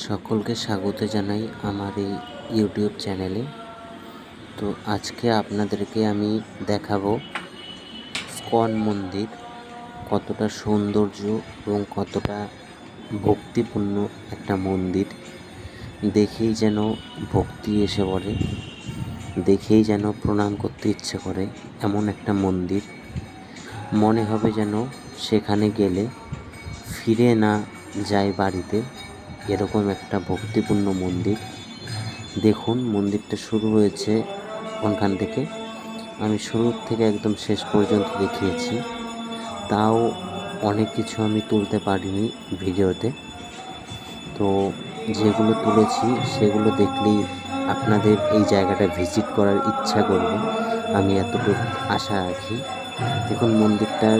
সকলকে স্বাগত জানাই আমার এই ইউটিউব চ্যানেলে। তো আজকে আপনাদেরকে আমি দেখাবো স্কন মন্দির, কতটা সৌন্দর্য এবং কতটা ভক্তিপূর্ণ একটা মন্দির। দেখেই যেন ভক্তি এসে পড়ে, দেখেই যেন প্রণাম করতে ইচ্ছে করে এমন একটা মন্দির। মনে হবে যেন সেখানে গেলে ফিরে না যায় বাড়িতে। এরকম একটা ভক্তিপূর্ণ মন্দির। দেখুন, মন্দিরটা শুরু হয়েছে ওখান থেকে। আমি শুরুর থেকে একদম শেষ পর্যন্ত দেখিয়েছি। তাও অনেক কিছু আমি তুলতে পারিনি ভিডিওতে। তো যেগুলো তুলেছি, সেগুলো দেখলেই আপনাদের এই জায়গাটা ভিজিট করার ইচ্ছা করবে। আমি এতটুকু আশা রাখি। দেখুন, মন্দিরটার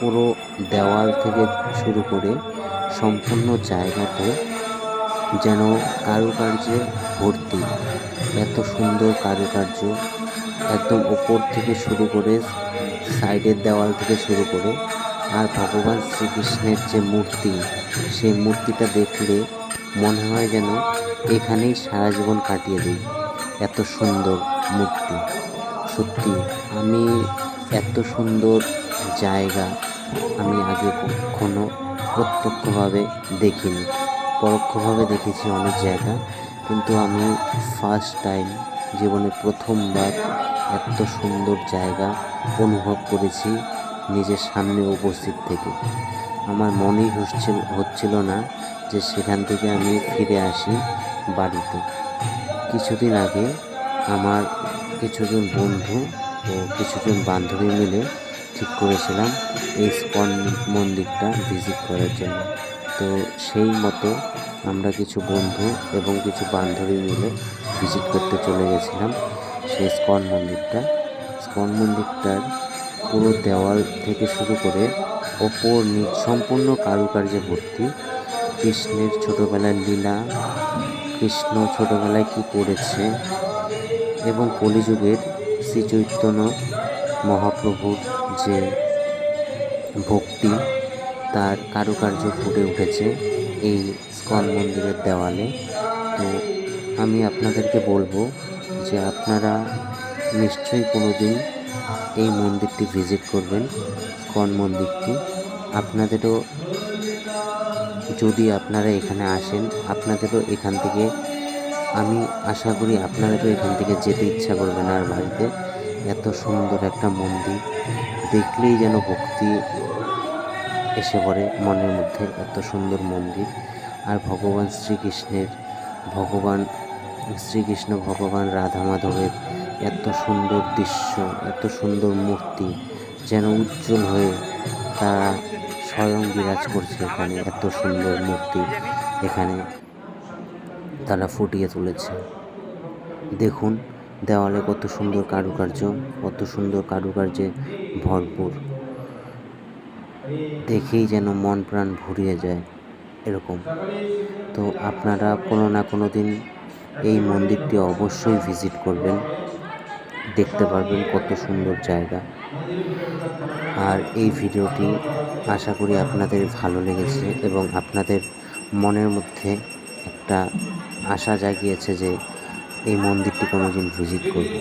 পুরো দেওয়াল থেকে শুরু করে সম্পূর্ণ জায়গাতে যেন কারুকার্যে ভর্তি। এত সুন্দর কারুকার্য একদম ওপর থেকে শুরু করে সাইডের দেওয়াল থেকে শুরু করে আর ভগবান শ্রীকৃষ্ণের যে মূর্তি, সেই মূর্তিটা দেখলে মনে হয় যেন এখানেই সারা জীবন কাটিয়ে দিই। এত সুন্দর মূর্তি। সত্যি, আমি এত সুন্দর জায়গা আমি আগে কখনো প্রত্যক্ষভাবে দেখিনি। পরোক্ষভাবে দেখেছি অনেক জায়গা, কিন্তু আমি ফার্স্ট টাইম জীবনে প্রথমবার এত সুন্দর জায়গা অনুভব করেছি নিজের সামনে উপস্থিত থেকে। আমার মনেই হচ্ছিল হচ্ছিল না যে সেখান থেকে আমি ফিরে আসি বাড়িতে। কিছুদিন আগে আমার কিছুজন বন্ধু ও কিছুজন বান্ধবী মিলে ঠিক করেছিলাম এই স্কন মন্দিরটা ভিজিট করার জন্য। তো সেই মতো আমরা কিছু বন্ধু এবং কিছু বান্ধবী মিলে ভিজিট করতে চলে গেছিলাম সেই স্কন মন্দিরটা। স্কন মন্দিরটার পুরো দেওয়াল থেকে শুরু করে ওপর সম্পূর্ণ কারুকার্যে ভর্তি। কৃষ্ণের ছোটোবেলার লীলা, কৃষ্ণ ছোটোবেলায় কী করেছে এবং কলিযুগের শ্রী চৈতন্য মহাপ্রভুর যে ভক্তি তার কারুকার্য ফুটে উঠেছে এই স্কন মন্দিরের দেওয়ালে। তো আমি আপনাদেরকে বলব যে আপনারা নিশ্চয়ই কোনো দিন এই মন্দিরটি ভিজিট করবেন, স্কন মন্দিরটি। আপনাদেরও যদি আপনারা এখানে আসেন, আপনাদেরও এখান থেকে আমি আশা করি আপনাদেরও এখান থেকে যেতে ইচ্ছা করবে না আর বাড়িতে। এত সুন্দর একটা মন্দির, দেখলেই যেন ভক্তি এসে পড়ে মনের মধ্যে এত সুন্দর মন্দির আর ভগবান শ্রীকৃষ্ণের ভগবান, শ্রীকৃষ্ণ ভগবান রাধা মাধবের এত সুন্দর দৃশ্য, এত সুন্দর মূর্তি যেন উজ্জ্বল হয়ে তারা স্বয়ং বিরাজ করছে এখানে, এত সুন্দর মূর্তি এখানে তারা ফুটিয়ে তুলেছে। দেখুন, দেওয়ালে কত সুন্দর কারুকার্য, কত সুন্দর কারুকার্যে ভরপুর। দেখেই যেন মন প্রাণ ভরিয়ে যায় এরকম। তো আপনারা কোনো না কোনো দিন এই মন্দিরটি অবশ্যই ভিজিট করবেন, দেখতে পারবেন কত সুন্দর জায়গা। আর এই ভিডিওটি আশা করি আপনাদের ভালো লেগেছে এবং আপনাদের মনের মধ্যে একটা আশা জাগিয়েছে যে এই মন্দিরটি কোনো দিন ভিজিট করব।